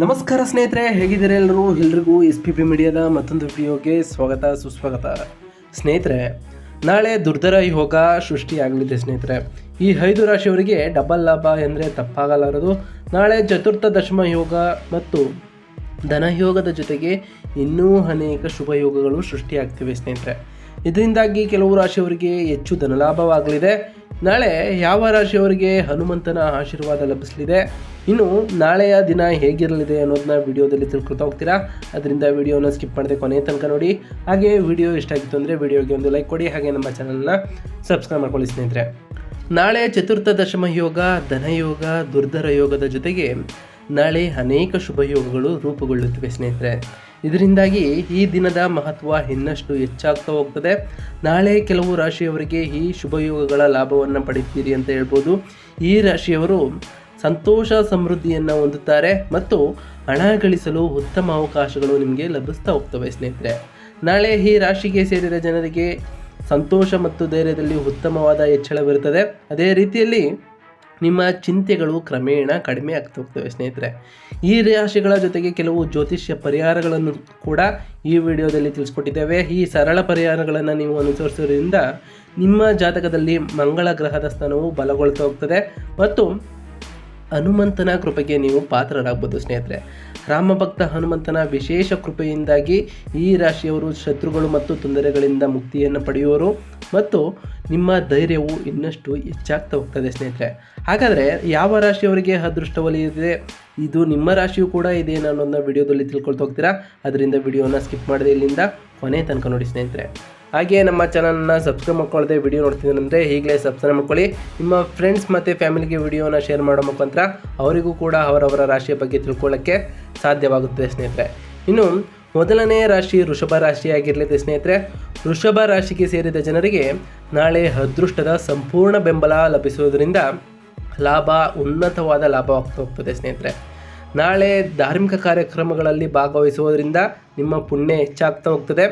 ನಮಸ್ಕಾರ ಸ್ನೇಹಿತರೆ, ಹೇಗಿದ್ದಾರೆ ಎಲ್ಲರೂ? ಎಲ್ರಿಗೂ ಎಸ್ ಪಿ ಪಿ ಮೀಡಿಯಾದ ಮತ್ತೊಂದು ವಿಡಿಯೋಗೆ ಸ್ವಾಗತ, ಸುಸ್ವಾಗತ. ಸ್ನೇಹಿತರೆ, ನಾಳೆ ದುರ್ಧರ ಯೋಗ ಸೃಷ್ಟಿಯಾಗಲಿದೆ ಸ್ನೇಹಿತರೆ. ಈ ಐದು ರಾಶಿಯವರಿಗೆ ಡಬಲ್ ಲಾಭ ಎಂದರೆ ತಪ್ಪಾಗಲಾರದು. ನಾಳೆ ಚತುರ್ಥ ದಶಮ ಯೋಗ ಮತ್ತು ಧನಯೋಗದ ಜೊತೆಗೆ ಇನ್ನೂ ಅನೇಕ ಶುಭ ಯೋಗಗಳು ಸೃಷ್ಟಿಯಾಗ್ತಿವೆ ಸ್ನೇಹಿತರೆ. ಇದರಿಂದಾಗಿ ಕೆಲವು ರಾಶಿಯವರಿಗೆ ಹೆಚ್ಚು ಧನಲಾಭವಾಗಲಿದೆ. ನಾಳೆ ಯಾವ ರಾಶಿಯವರಿಗೆ ಹನುಮಂತನ ಆಶೀರ್ವಾದ ಲಭಿಸಲಿದೆ? ಇನ್ನು ನಾಳೆಯ ದಿನ ಹೇಗಿರಲಿದೆ ಅನ್ನೋದನ್ನ ವಿಡಿಯೋದಲ್ಲಿ ತಿಳ್ಕೊತಾ ಹೋಗ್ತೀರಾ? ಅದರಿಂದ ವಿಡಿಯೋನ ಸ್ಕಿಪ್ ಮಾಡದೆ ಕೊನೆಯ ತನಕ ನೋಡಿ. ಹಾಗೆ ವಿಡಿಯೋ ಇಷ್ಟ ಆಗಿತ್ತು ಅಂದರೆ ವಿಡಿಯೋಗೆ ಒಂದು ಲೈಕ್ ಕೊಡಿ, ಹಾಗೆ ನಮ್ಮ ಚಾನಲ್ನ ಸಬ್ಸ್ಕ್ರೈಬ್ ಮಾಡ್ಕೊಳ್ಳಿ ಸ್ನೇಹಿತರೆ. ನಾಳೆ ಚತುರ್ಥ ದಶಮ ಯೋಗ ಧನಯೋಗ ದುರ್ಧರ ಯೋಗದ ಜೊತೆಗೆ ನಾಳೆ ಅನೇಕ ಶುಭ ಯೋಗಗಳು ರೂಪುಗೊಳ್ಳುತ್ತವೆ ಸ್ನೇಹಿತರೆ. ಇದರಿಂದಾಗಿ ಈ ದಿನದ ಮಹತ್ವ ಇನ್ನಷ್ಟು ಹೆಚ್ಚಾಗ್ತಾ ಹೋಗ್ತದೆ. ನಾಳೆ ಕೆಲವು ರಾಶಿಯವರಿಗೆ ಈ ಶುಭ ಯೋಗಗಳ ಲಾಭವನ್ನು ಪಡಿತೀರಿ ಅಂತ ಹೇಳ್ಬೋದು. ಈ ರಾಶಿಯವರು ಸಂತೋಷ ಸಮೃದ್ಧಿಯನ್ನು ಹೊಂದುತ್ತಾರೆ ಮತ್ತು ಹಣ ಗಳಿಸಲು ಉತ್ತಮ ಅವಕಾಶಗಳು ನಿಮಗೆ ಲಭಿಸ್ತಾ ಹೋಗ್ತವೆ ಸ್ನೇಹಿತರೆ. ನಾಳೆ ಈ ರಾಶಿಗೆ ಸೇರಿದ ಜನರಿಗೆ ಸಂತೋಷ ಮತ್ತು ಧೈರ್ಯದಲ್ಲಿ ಉತ್ತಮವಾದ ಹೆಚ್ಚಳವಿರುತ್ತದೆ ಅದೇ ರೀತಿಯಲ್ಲಿ ನಿಮ್ಮ ಚಿಂತೆಗಳು ಕ್ರಮೇಣ ಕಡಿಮೆ ಆಗ್ತಾ ಹೋಗ್ತವೆ ಸ್ನೇಹಿತರೆ. ಈ ರಾಶಿಗಳ ಜೊತೆಗೆ ಕೆಲವು ಜ್ಯೋತಿಷ್ಯ ಪರಿಹಾರಗಳನ್ನು ಕೂಡ ಈ ವಿಡಿಯೋದಲ್ಲಿ ತಿಳಿಸ್ಕೊಟ್ಟಿದ್ದೇವೆ. ಈ ಸರಳ ಪರಿಹಾರಗಳನ್ನು ನೀವು ಅನುಸರಿಸೋದ್ರಿಂದ ನಿಮ್ಮ ಜಾತಕದಲ್ಲಿ ಮಂಗಳ ಗ್ರಹದ ಸ್ಥಾನವು ಬಲಗೊಳ್ತಾ ಹೋಗ್ತದೆ ಮತ್ತು ಹನುಮಂತನ ಕೃಪೆಗೆ ನೀವು ಪಾತ್ರರಾಗ್ಬೋದು, ಸ್ನೇಹಿತರೆ. ರಾಮಭಕ್ತ ಹನುಮಂತನ ವಿಶೇಷ ಕೃಪೆಯಿಂದಾಗಿ ಈ ರಾಶಿಯವರು ಶತ್ರುಗಳು ಮತ್ತು ತೊಂದರೆಗಳಿಂದ ಮುಕ್ತಿಯನ್ನು ಪಡೆಯುವರು ಮತ್ತು ನಿಮ್ಮ ಧೈರ್ಯವು ಇನ್ನಷ್ಟು ಹೆಚ್ಚಾಗ್ತಾ ಹೋಗ್ತದೆ ಸ್ನೇಹಿತರೆ. ಹಾಗಾದರೆ ಯಾವ ರಾಶಿಯವರಿಗೆ ಅದೃಷ್ಟ ಒಲಿಯಿದೆ ಇದು ನಿಮ್ಮ ರಾಶಿಯು ಕೂಡ ಇದೆ ಅನ್ನೋದನ್ನ ವಿಡಿಯೋದಲ್ಲಿ ತಿಳ್ಕೊಳ್ತಾ ಹೋಗ್ತೀರಾ? ಅದರಿಂದ ವಿಡಿಯೋನ ಸ್ಕಿಪ್ ಮಾಡಿದೆ ಇಲ್ಲಿಂದ ಕೊನೆ ತನಕ ನೋಡಿ, ಸ್ನೇಹಿತರೆ. ಹಾಗೆ ನಮ್ಮ ಚಾನಲ್ನ ಸಬ್ಸ್ಕ್ರೈಬ್ ಮಾಡ್ಕೊಳ್ಳದೆ ವಿಡಿಯೋ ನೋಡ್ತಿದ್ದೀನಂದರೆ ಈಗಲೇ ಸಬ್ಸ್ಕ್ರೈಬ್ ಮಾಡ್ಕೊಳ್ಳಿ. ನಿಮ್ಮ ಫ್ರೆಂಡ್ಸ್ ಮತ್ತು ಫ್ಯಾಮಿಲಿಗೆ ವಿಡಿಯೋನ ಶೇರ್ ಮಾಡೋ ಮುಖಾಂತರ ಅವರಿಗೂ ಕೂಡ ಅವರವರ ರಾಶಿಯ ಬಗ್ಗೆ ತಿಳ್ಕೊಳ್ಳೋಕ್ಕೆ ಸಾಧ್ಯವಾಗುತ್ತದೆ ಸ್ನೇಹಿತರೆ. ಇನ್ನು ಮೊದಲನೇ ರಾಶಿ ವೃಷಭ ರಾಶಿಯಾಗಿರಲಿದೆ ಸ್ನೇಹಿತರೆ. ವೃಷಭ ರಾಶಿಗೆ ಸೇರಿದ ಜನರಿಗೆ ನಾಳೆ ಅದೃಷ್ಟದ ಸಂಪೂರ್ಣ ಬೆಂಬಲ ಲಭಿಸುವುದರಿಂದ ಲಾಭ, ಉನ್ನತವಾದ ಲಾಭವಾಗ್ತಾ ಹೋಗ್ತದೆ ಸ್ನೇಹಿತರೆ. ನಾಳೆ ಧಾರ್ಮಿಕ ಕಾರ್ಯಕ್ರಮಗಳಲ್ಲಿ ಭಾಗವಹಿಸುವುದರಿಂದ ನಿಮ್ಮ ಪುಣ್ಯ ಹೆಚ್ಚಾಗ್ತಾ ಹೋಗ್ತದೆ.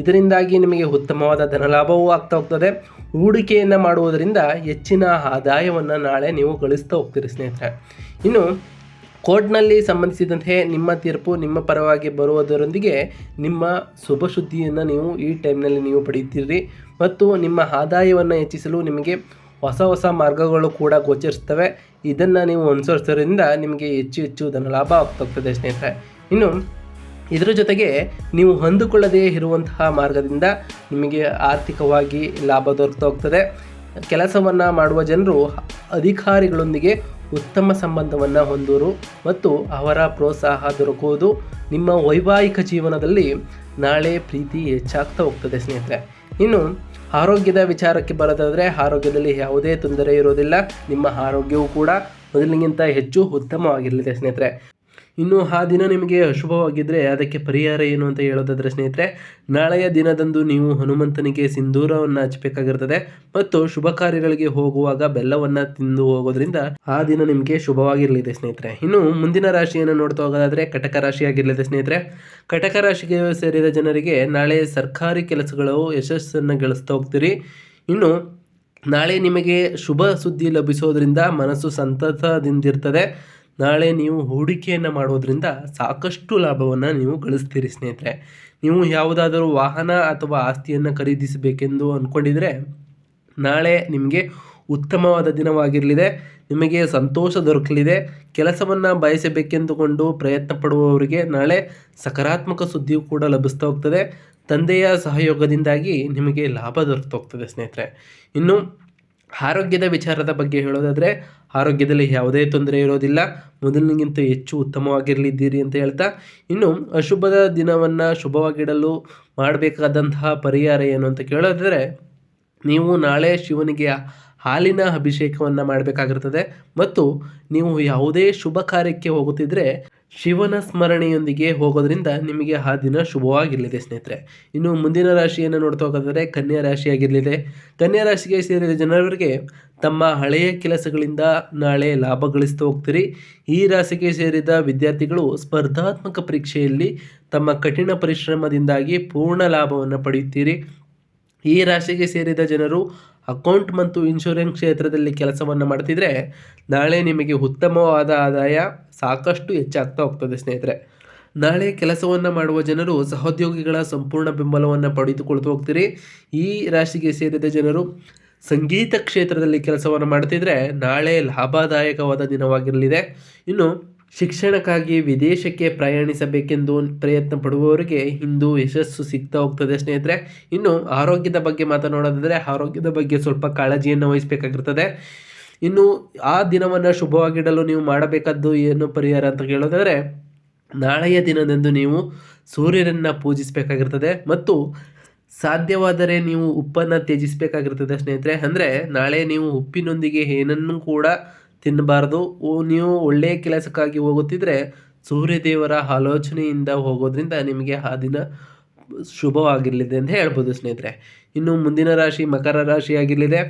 ಇದರಿಂದಾಗಿ ನಿಮಗೆ ಉತ್ತಮವಾದ ಧನಲಾಭವೂ ಆಗ್ತಾ ಹೋಗ್ತದೆ. ಹೂಡಿಕೆಯನ್ನು ಮಾಡುವುದರಿಂದ ಹೆಚ್ಚಿನ ಆದಾಯವನ್ನು ನಾಳೆ ನೀವು ಗಳಿಸ್ತಾ ಹೋಗ್ತೀರಿ ಸ್ನೇಹಿತರೆ. ಇನ್ನು ಕೋರ್ಟ್ನಲ್ಲಿ ಸಂಬಂಧಿಸಿದಂತೆ ನಿಮ್ಮ ತೀರ್ಪು ನಿಮ್ಮ ಪರವಾಗಿ ಬರುವುದರೊಂದಿಗೆ ನಿಮ್ಮ ಶುಭ ಸುದ್ದಿಯನ್ನು ನೀವು ಈ ಟೈಮ್ನಲ್ಲಿ ನೀವು ಪಡೆಯುತ್ತೀರಿ ಮತ್ತು ನಿಮ್ಮ ಆದಾಯವನ್ನು ಹೆಚ್ಚಿಸಲು ನಿಮಗೆ ಹೊಸ ಹೊಸ ಮಾರ್ಗಗಳು ಕೂಡ ಗೋಚರಿಸ್ತವೆ ಇದನ್ನು ನೀವು ಅನುಸರಿಸೋದ್ರಿಂದ ನಿಮಗೆ ಹೆಚ್ಚು ಹೆಚ್ಚು ಧನಲಾಭ ಆಗ್ತಾಗ್ತದೆ ಸ್ನೇಹಿತರೆ. ಇನ್ನು ಇದರ ಜೊತೆಗೆ ನೀವು ಹೊಂದಿಕೊಳ್ಳದೇ ಇರುವಂತಹ ಮಾರ್ಗದಿಂದ ನಿಮಗೆ ಆರ್ಥಿಕವಾಗಿ ಲಾಭ ದೊರಕ್ತಾ ಹೋಗ್ತದೆ. ಕೆಲಸವನ್ನು ಮಾಡುವ ಜನರು ಅಧಿಕಾರಿಗಳೊಂದಿಗೆ ಉತ್ತಮ ಸಂಬಂಧವನ್ನು ಹೊಂದುವರು ಮತ್ತು ಅವರ ಪ್ರೋತ್ಸಾಹ ದೊರಕುವುದು ನಿಮ್ಮ ವೈವಾಹಿಕ ಜೀವನದಲ್ಲಿ ನಾಳೆ ಪ್ರೀತಿ ಹೆಚ್ಚಾಗ್ತಾ ಹೋಗ್ತದೆ ಸ್ನೇಹಿತರೆ. ಇನ್ನು ಆರೋಗ್ಯದ ವಿಚಾರಕ್ಕೆ ಬರೋದಾದರೆ ಆರೋಗ್ಯದಲ್ಲಿ ಯಾವುದೇ ತೊಂದರೆ ಇರೋದಿಲ್ಲ, ನಿಮ್ಮ ಆರೋಗ್ಯವು ಕೂಡ ಮೊದಲಿಗಿಂತ ಹೆಚ್ಚು ಉತ್ತಮವಾಗಿರಲಿದೆ ಸ್ನೇಹಿತರೆ. ಇನ್ನು ಆ ದಿನ ನಿಮಗೆ ಅಶುಭವಾಗಿದ್ದರೆ ಅದಕ್ಕೆ ಪರಿಹಾರ ಏನು ಅಂತ ಹೇಳೋದಾದರೆ ಸ್ನೇಹಿತರೆ, ನಾಳೆಯ ದಿನದಂದು ನೀವು ಹನುಮಂತನಿಗೆ ಸಿಂಧೂರವನ್ನು ಹಚ್ಚಬೇಕಾಗಿರ್ತದೆ ಮತ್ತು ಶುಭ ಕಾರ್ಯಗಳಿಗೆ ಹೋಗುವಾಗ ಬೆಲ್ಲವನ್ನು ತಿಂದು ಹೋಗೋದ್ರಿಂದ ಆ ದಿನ ನಿಮಗೆ ಶುಭವಾಗಿರಲಿದೆ ಸ್ನೇಹಿತರೆ. ಇನ್ನು ಮುಂದಿನ ರಾಶಿಯನ್ನು ನೋಡ್ತಾ ಹೋಗೋದಾದರೆ ಕಟಕ ರಾಶಿಯಾಗಿರಲಿದೆ ಸ್ನೇಹಿತರೆ. ಕಟಕ ರಾಶಿಗೆ ಸೇರಿದ ಜನರಿಗೆ ನಾಳೆ ಸರ್ಕಾರಿ ಕೆಲಸಗಳು ಯಶಸ್ಸನ್ನು ಗಳಿಸ್ತಾ ಹೋಗ್ತೀರಿ. ಇನ್ನು ನಾಳೆ ನಿಮಗೆ ಶುಭ ಸುದ್ದಿ ಲಭಿಸೋದ್ರಿಂದ ಮನಸ್ಸು ಸಂತಸದಿಂದಿರ್ತದೆ. ನಾಳೆ ನೀವು ಹೂಡಿಕೆಯನ್ನು ಮಾಡೋದ್ರಿಂದ ಸಾಕಷ್ಟು ಲಾಭವನ್ನು ನೀವು ಗಳಿಸ್ತೀರಿ ಸ್ನೇಹಿತರೆ. ನೀವು ಯಾವುದಾದರೂ ವಾಹನ ಅಥವಾ ಆಸ್ತಿಯನ್ನು ಖರೀದಿಸಬೇಕೆಂದು ಅಂದ್ಕೊಂಡಿದ್ರೆ ನಾಳೆ ನಿಮಗೆ ಉತ್ತಮವಾದ ದಿನವಾಗಿರಲಿದೆ. ನಿಮಗೆ ಸಂತೋಷ ದೊರಕಲಿದೆ. ಕೆಲಸವನ್ನು ಬಯಸಬೇಕೆಂದುಕೊಂಡು ಪ್ರಯತ್ನ ಪಡುವವರಿಗೆ ನಾಳೆ ಸಕಾರಾತ್ಮಕ ಸುದ್ದಿಯು ಕೂಡ ಲಭಿಸ್ತಾ ಹೋಗ್ತದೆ. ತಂದೆಯ ಸಹಯೋಗದಿಂದಾಗಿ ನಿಮಗೆ ಲಾಭ ದೊರಕ್ತಾ ಹೋಗ್ತದೆ ಸ್ನೇಹಿತರೆ. ಇನ್ನು ಆರೋಗ್ಯದ ವಿಚಾರದ ಬಗ್ಗೆ ಹೇಳೋದಾದರೆ ಆರೋಗ್ಯದಲ್ಲಿ ಯಾವುದೇ ತೊಂದರೆ ಇರೋದಿಲ್ಲ. ಮೊದಲಿಗಿಂತ ಹೆಚ್ಚು ಉತ್ತಮವಾಗಿರಲಿದ್ದೀರಿ ಅಂತ ಹೇಳ್ತಾ, ಇನ್ನು ಅಶುಭದ ದಿನವನ್ನು ಶುಭವಾಗಿಡಲು ಮಾಡಬೇಕಾದಂತಹ ಪರಿಹಾರ ಏನು ಅಂತ ಕೇಳೋದಾದರೆ, ನೀವು ನಾಳೆ ಶಿವನಿಗೆ ಹಾಲಿನ ಅಭಿಷೇಕವನ್ನು ಮಾಡಬೇಕಾಗಿರ್ತದೆ. ಮತ್ತು ನೀವು ಯಾವುದೇ ಶುಭ ಕಾರ್ಯಕ್ಕೆ ಹೋಗುತ್ತಿದ್ದರೆ ಶಿವನ ಸ್ಮರಣೆಯೊಂದಿಗೆ ಹೋಗೋದ್ರಿಂದ ನಿಮಗೆ ಆ ದಿನ ಶುಭವಾಗಿರಲಿದೆ, ಸ್ನೇಹಿತರೆ. ಇನ್ನು ಮುಂದಿನ ರಾಶಿಯನ್ನು ನೋಡ್ತಾ ಹೋಗೋದಾದರೆ ಕನ್ಯಾ ರಾಶಿಯಾಗಿರಲಿದೆ. ಕನ್ಯಾ ರಾಶಿಗೆ ಸೇರಿದ ಜನರಿಗೆ ತಮ್ಮ ಹಳೆಯ ಕೆಲಸಗಳಿಂದ ನಾಳೆ ಲಾಭ ಗಳಿಸ್ತಾ ಹೋಗ್ತೀರಿ. ಈ ರಾಶಿಗೆ ಸೇರಿದ ವಿದ್ಯಾರ್ಥಿಗಳು ಸ್ಪರ್ಧಾತ್ಮಕ ಪರೀಕ್ಷೆಯಲ್ಲಿ ತಮ್ಮ ಕಠಿಣ ಪರಿಶ್ರಮದಿಂದಾಗಿ ಪೂರ್ಣ ಲಾಭವನ್ನು ಪಡೆಯುತ್ತೀರಿ. ಈ ರಾಶಿಗೆ ಸೇರಿದ ಜನರು ಅಕೌಂಟ್ ಮತ್ತು ಇನ್ಶೂರೆನ್ಸ್ ಕ್ಷೇತ್ರದಲ್ಲಿ ಕೆಲಸವನ್ನು ಮಾಡ್ತಿದ್ರೆ ನಾಳೆ ನಿಮಗೆ ಉತ್ತಮವಾದ ಆದಾಯ ಸಾಕಷ್ಟು ಹೆಚ್ಚಾಗ್ತಾ ಹೋಗ್ತದೆ ಸ್ನೇಹಿತರೆ. ನಾಳೆ ಕೆಲಸವನ್ನು ಮಾಡುವ ಜನರು ಸಹೋದ್ಯೋಗಿಗಳ ಸಂಪೂರ್ಣ ಬೆಂಬಲವನ್ನು ಪಡೆದುಕೊಳ್ತು ಹೋಗ್ತೀರಿ. ಈ ರಾಶಿಗೆ ಸೇರಿದ ಜನರು ಸಂಗೀತ ಕ್ಷೇತ್ರದಲ್ಲಿ ಕೆಲಸವನ್ನು ಮಾಡ್ತಿದ್ರೆ ನಾಳೆ ಲಾಭದಾಯಕವಾದ ದಿನವಾಗಿರಲಿದೆ. ಇನ್ನು ಶಿಕ್ಷಣಕ್ಕಾಗಿ ವಿದೇಶಕ್ಕೆ ಪ್ರಯಾಣಿಸಬೇಕೆಂದು ಪ್ರಯತ್ನ ಪಡುವವರಿಗೆ ಇಂದು ಯಶಸ್ಸು ಸಿಗ್ತಾ ಹೋಗ್ತದೆ ಸ್ನೇಹಿತರೆ. ಇನ್ನು ಆರೋಗ್ಯದ ಬಗ್ಗೆ ಮಾತನಾಡೋದಾದರೆ ಆರೋಗ್ಯದ ಬಗ್ಗೆ ಸ್ವಲ್ಪ ಕಾಳಜಿಯನ್ನು ವಹಿಸಬೇಕಾಗಿರ್ತದೆ. ಇನ್ನು ಆ ದಿನವನ್ನು ಶುಭವಾಗಿಡಲು ನೀವು ಮಾಡಬೇಕಾದ್ದು ಏನು ಪರಿಹಾರ ಅಂತ ಕೇಳೋದಾದರೆ, ನಾಳೆಯ ದಿನದಂದು ನೀವು ಸೂರ್ಯನನ್ನು ಪೂಜಿಸಬೇಕಾಗಿರ್ತದೆ ಮತ್ತು ಸಾಧ್ಯವಾದರೆ ನೀವು ಉಪ್ಪನ್ನು ತ್ಯಜಿಸಬೇಕಾಗಿರ್ತದೆ ಸ್ನೇಹಿತರೆ. ಅಂದರೆ ನಾಳೆ ನೀವು ಉಪ್ಪಿನೊಂದಿಗೆ ಏನನ್ನು ಕೂಡ ತಿನ್ನಬಾರ್ದು. ನೀವು ಒಳ್ಳೆಯ ಕೆಲಸಕ್ಕಾಗಿ ಹೋಗುತ್ತಿದ್ದರೆ ಸೂರ್ಯದೇವರ ಆಲೋಚನೆಯಿಂದ ಹೋಗೋದ್ರಿಂದ ನಿಮಗೆ ಆ ದಿನ ಶುಭವಾಗಿರಲಿದೆ ಅಂತ ಹೇಳ್ಬೋದು ಸ್ನೇಹಿತರೆ. ಇನ್ನು ಮುಂದಿನ ರಾಶಿ ಮಕರ ರಾಶಿ ಆಗಿರಲಿದೆ.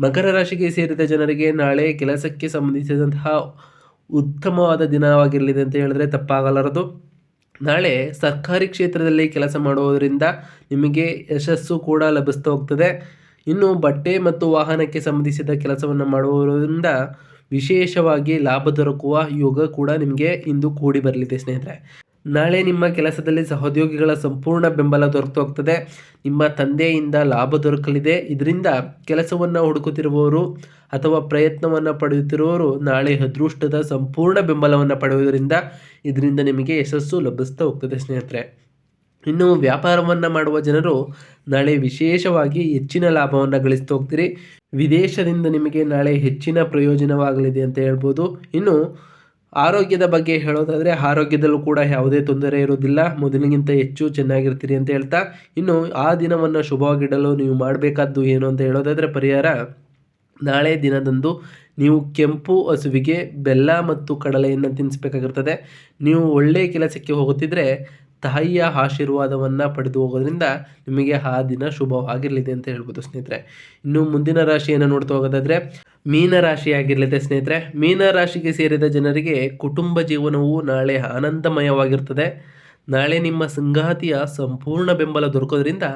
ಮಕರ ರಾಶಿಗೆ ಸೇರಿದ ಜನರಿಗೆ ನಾಳೆ ಕೆಲಸಕ್ಕೆ ಸಂಬಂಧಿಸಿದಂತಹ ಉತ್ತಮವಾದ ದಿನವಾಗಿರಲಿದೆ ಅಂತ ಹೇಳಿದ್ರೆ ತಪ್ಪಾಗಲಾರದು. ನಾಳೆ ಸರ್ಕಾರಿ ಕ್ಷೇತ್ರದಲ್ಲಿ ಕೆಲಸ ಮಾಡುವುದರಿಂದ ನಿಮಗೆ ಯಶಸ್ಸು ಕೂಡ ಲಭಿಸ್ತಾ ಹೋಗ್ತದೆ. ಇನ್ನು ಬಟ್ಟೆ ಮತ್ತು ವಾಹನಕ್ಕೆ ಸಂಬಂಧಿಸಿದ ಕೆಲಸವನ್ನು ಮಾಡುವುದರಿಂದ ವಿಶೇಷವಾಗಿ ಲಾಭ ದೊರಕುವ ಯೋಗ ಕೂಡ ನಿಮಗೆ ಇಂದು ಕೂಡಿ ಬರಲಿದೆ, ಸ್ನೇಹಿತರೆ. ನಾಳೆ ನಿಮ್ಮ ಕೆಲಸದಲ್ಲಿ ಸಹೋದ್ಯೋಗಿಗಳ ಸಂಪೂರ್ಣ ಬೆಂಬಲ ದೊರಕ್ತು ಹೋಗ್ತದೆ ನಿಮ್ಮ ತಂದೆಯಿಂದ ಲಾಭ ದೊರಕಲಿದೆ. ಇದರಿಂದ ಕೆಲಸವನ್ನು ಹುಡುಕುತ್ತಿರುವವರು ಅಥವಾ ಪ್ರಯತ್ನವನ್ನು ಪಡೆಯುತ್ತಿರುವವರು ನಾಳೆ ಅದೃಷ್ಟದ ಸಂಪೂರ್ಣ ಬೆಂಬಲವನ್ನು ಪಡೆಯುವುದರಿಂದ ಇದರಿಂದ ನಿಮಗೆ ಯಶಸ್ಸು ಲಭಿಸ್ತಾ ಹೋಗ್ತದೆ, ಸ್ನೇಹಿತರೆ. ಇನ್ನು ವ್ಯಾಪಾರವನ್ನು ಮಾಡುವ ಜನರು ನಾಳೆ ವಿಶೇಷವಾಗಿ ಹೆಚ್ಚಿನ ಲಾಭವನ್ನು ಗಳಿಸ್ತಾ ಹೋಗ್ತೀರಿ. ವಿದೇಶದಿಂದ ನಿಮಗೆ ನಾಳೆ ಹೆಚ್ಚಿನ ಪ್ರಯೋಜನವಾಗಲಿದೆ ಅಂತ ಹೇಳ್ಬೋದು. ಇನ್ನು ಆರೋಗ್ಯದ ಬಗ್ಗೆ ಹೇಳೋದಾದರೆ ಆರೋಗ್ಯದಲ್ಲೂ ಕೂಡ ಯಾವುದೇ ತೊಂದರೆ ಇರೋದಿಲ್ಲ ಮೊದಲಿಗಿಂತ ಹೆಚ್ಚು ಚೆನ್ನಾಗಿರ್ತೀರಿ ಅಂತ ಹೇಳ್ತಾ. ಇನ್ನು ಆ ದಿನವನ್ನು ಶುಭವಾಗಿಡಲು ನೀವು ಮಾಡಬೇಕಾದ್ದು ಏನು ಅಂತ ಹೇಳೋದಾದರೆ ಪರಿಹಾರ, ನಾಳೆ ದಿನದಂದು ನೀವು ಕೆಂಪು ಹಸುವಿಗೆ ಬೆಲ್ಲ ಮತ್ತು ಕಡಲೆಯನ್ನು ತಿನ್ನಿಸ್ಬೇಕಾಗಿರ್ತದೆ. ನೀವು ಒಳ್ಳೆಯ ಕೆಲಸಕ್ಕೆ ಹೋಗುತ್ತಿದ್ದರೆ ತಾಯಿಯ ಆಶೀರ್ವಾದವನ್ನು ಪಡೆದು ಹೋಗೋದ್ರಿಂದ ನಿಮಗೆ ಆ ದಿನ ಶುಭವಾಗಿರಲಿದೆ ಅಂತ ಹೇಳ್ಬೋದು ಸ್ನೇಹಿತರೆ. ಇನ್ನು ಮುಂದಿನ ರಾಶಿಯನ್ನು ನೋಡ್ತಾ ಹೋಗೋದಾದರೆ ಮೀನ ರಾಶಿಯಾಗಿರಲಿದೆ ಸ್ನೇಹಿತರೆ. ಮೀನ ರಾಶಿಗೆ ಸೇರಿದ ಜನರಿಗೆ ಕುಟುಂಬ ಜೀವನವು ನಾಳೆ ಆನಂದಮಯವಾಗಿರ್ತದೆ. ನಾಳೆ ನಿಮ್ಮ ಸಂಗಾತಿಯ ಸಂಪೂರ್ಣ ಬೆಂಬಲ ದೊರಕೋದ್ರಿಂದ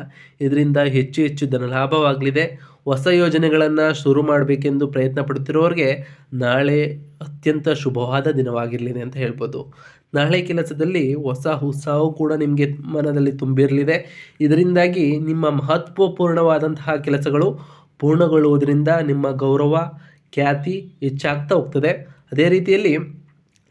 ಇದರಿಂದ ಹೆಚ್ಚು ಹೆಚ್ಚು ಧನಲಾಭವಾಗಲಿದೆ ಹೊಸ ಯೋಜನೆಗಳನ್ನು ಶುರು ಮಾಡಬೇಕೆಂದು ಪ್ರಯತ್ನ ಪಡುತ್ತಿರುವವರಿಗೆ ನಾಳೆ ಅತ್ಯಂತ ಶುಭವಾದ ದಿನವಾಗಿರಲಿದೆ ಅಂತ ಹೇಳ್ಬೋದು. ನಾಳೆ ಕೆಲಸದಲ್ಲಿ ಹೊಸ ಉತ್ಸಾಹವು ಕೂಡ ನಿಮಗೆ ಮನದಲ್ಲಿ ತುಂಬಿರಲಿದೆ. ಇದರಿಂದಾಗಿ ನಿಮ್ಮ ಮಹತ್ವಪೂರ್ಣವಾದಂತಹ ಕೆಲಸಗಳು ಪೂರ್ಣಗೊಳ್ಳುವುದರಿಂದ ನಿಮ್ಮ ಗೌರವ, ಖ್ಯಾತಿ ಹೆಚ್ಚಾಗ್ತಾ ಹೋಗ್ತದೆ. ಅದೇ ರೀತಿಯಲ್ಲಿ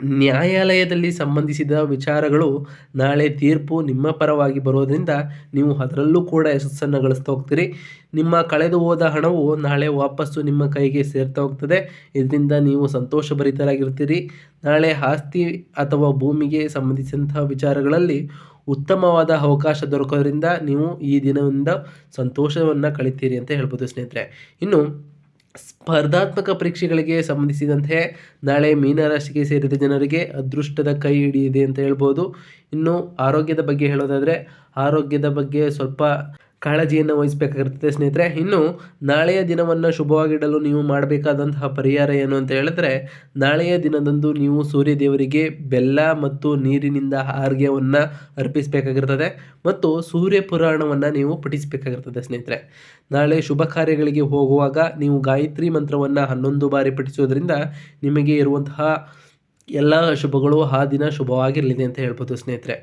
ನ್ಯಾಯಾಲಯದಲ್ಲಿ ಸಂಬಂಧಿಸಿದ ವಿಚಾರಗಳು ನಾಳೆ ತೀರ್ಪು ನಿಮ್ಮ ಪರವಾಗಿ ಬರೋದರಿಂದ ನೀವು ಅದರಲ್ಲೂ ಕೂಡ ಯಶಸ್ಸನ್ನು ಗಳಿಸ್ತಾ ಹೋಗ್ತೀರಿ. ನಿಮ್ಮ ಕಳೆದು ಹೋದ ಹಣವು ನಾಳೆ ವಾಪಸ್ಸು ನಿಮ್ಮ ಕೈಗೆ ಸೇರ್ತಾ ಹೋಗ್ತದೆ. ಇದರಿಂದ ನೀವು ಸಂತೋಷಭರಿತರಾಗಿರ್ತೀರಿ. ನಾಳೆ ಆಸ್ತಿ ಅಥವಾ ಭೂಮಿಗೆ ಸಂಬಂಧಿಸಿದಂತಹ ವಿಚಾರಗಳಲ್ಲಿ ಉತ್ತಮವಾದ ಅವಕಾಶ ದೊರಕೋದ್ರಿಂದ ನೀವು ಈ ದಿನದಿಂದ ಸಂತೋಷವನ್ನು ಕಳಿತೀರಿ ಅಂತ ಹೇಳ್ಬೋದು ಸ್ನೇಹಿತರೆ. ಇನ್ನು ಸ್ಪರ್ಧಾತ್ಮಕ ಪರೀಕ್ಷೆಗಳಿಗೆ ಸಂಬಂಧಿಸಿದಂತೆ ನಾಳೆ ಮೀನರಾಶಿಗೆ ಸೇರಿದ ಜನರಿಗೆ ಅದೃಷ್ಟದ ಕೈ ಹಿಡಿಯಿದೆ ಅಂತ ಹೇಳ್ಬೋದು. ಇನ್ನು ಆರೋಗ್ಯದ ಬಗ್ಗೆ ಹೇಳೋದಾದರೆ, ಆರೋಗ್ಯದ ಬಗ್ಗೆ ಸ್ವಲ್ಪ ಕಾಳಜಿಯನ್ನು ವಹಿಸಬೇಕಾಗಿರ್ತದೆ, ಸ್ನೇಹಿತರೆ. ಇನ್ನು ನಾಳೆಯ ದಿನವನ್ನು ಶುಭವಾಗಿಡಲು ನೀವು ಮಾಡಬೇಕಾದಂತಹ ಪರಿಹಾರ ಏನು ಅಂತ ಹೇಳಿದ್ರೆ, ನಾಳೆಯ ದಿನದಂದು ನೀವು ಸೂರ್ಯ ದೇವರಿಗೆ ಬೆಲ್ಲ ಮತ್ತು ನೀರಿನಿಂದ ಆರ್ಗ್ಯವನ್ನು ಅರ್ಪಿಸಬೇಕಾಗಿರ್ತದೆ ಮತ್ತು ಸೂರ್ಯ ಪುರಾಣವನ್ನು ನೀವು ಪಠಿಸಬೇಕಾಗಿರ್ತದೆ, ಸ್ನೇಹಿತರೆ. ನಾಳೆ ಶುಭ ಕಾರ್ಯಗಳಿಗೆ ಹೋಗುವಾಗ ನೀವು ಗಾಯತ್ರಿ ಮಂತ್ರವನ್ನು ಹನ್ನೊಂದು ಬಾರಿ ಪಠಿಸೋದ್ರಿಂದ ನಿಮಗೆ ಇರುವಂತಹ ಎಲ್ಲ ಶುಭಗಳು ಆ ದಿನ ಶುಭವಾಗಿರಲಿದೆ ಅಂತ ಹೇಳ್ಬೋದು, ಸ್ನೇಹಿತರೆ.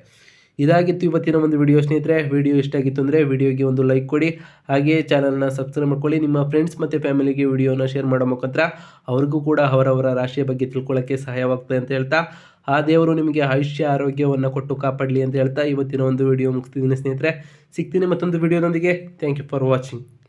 ಇದಾಗಿತ್ತು ಇವತ್ತಿನ ಒಂದು ವಿಡಿಯೋ ಸ್ನೇಹಿತರೆ ವಿಡಿಯೋ ಇಷ್ಟ ಆಗಿತ್ತು ಅಂದರೆ ವಿಡಿಯೋಗೆ ಒಂದು ಲೈಕ್ ಕೊಡಿ. ಹಾಗೆಯೇ ಚಾನಲ್ನ ಸಬ್ಸ್ಕ್ರೈಬ್ ಮಾಡ್ಕೊಳ್ಳಿ. ನಿಮ್ಮ ಫ್ರೆಂಡ್ಸ್ ಮತ್ತು ಫ್ಯಾಮಿಲಿಗೆ ವಿಡಿಯೋನ ಶೇರ್ ಮಾಡೋ ಮುಖಾಂತರ ಅವ್ರಿಗೂ ಕೂಡ ಅವರವರ ರಾಶಿಯ ಬಗ್ಗೆ ತಿಳ್ಕೊಳ್ಳೋಕ್ಕೆ ಸಹಾಯವಾಗ್ತದೆ ಅಂತ ಹೇಳ್ತಾ. ಆ ದೇವರು ನಿಮಗೆ ಆಯುಷ್ಯ, ಆರೋಗ್ಯವನ್ನು ಕೊಟ್ಟು ಕಾಪಾಡಲಿ ಅಂತ ಹೇಳ್ತಾ ಇವತ್ತಿನ ಒಂದು ವಿಡಿಯೋ ಮುಗಿಸ್ತಿದ್ದೀನಿ ಸ್ನೇಹಿತರೆ. ಸಿಗ್ತೀನಿ ಮತ್ತೊಂದು ವಿಡಿಯೋದೊಂದಿಗೆ ಥ್ಯಾಂಕ್ ಯು ಫಾರ್ ವಾಚಿಂಗ್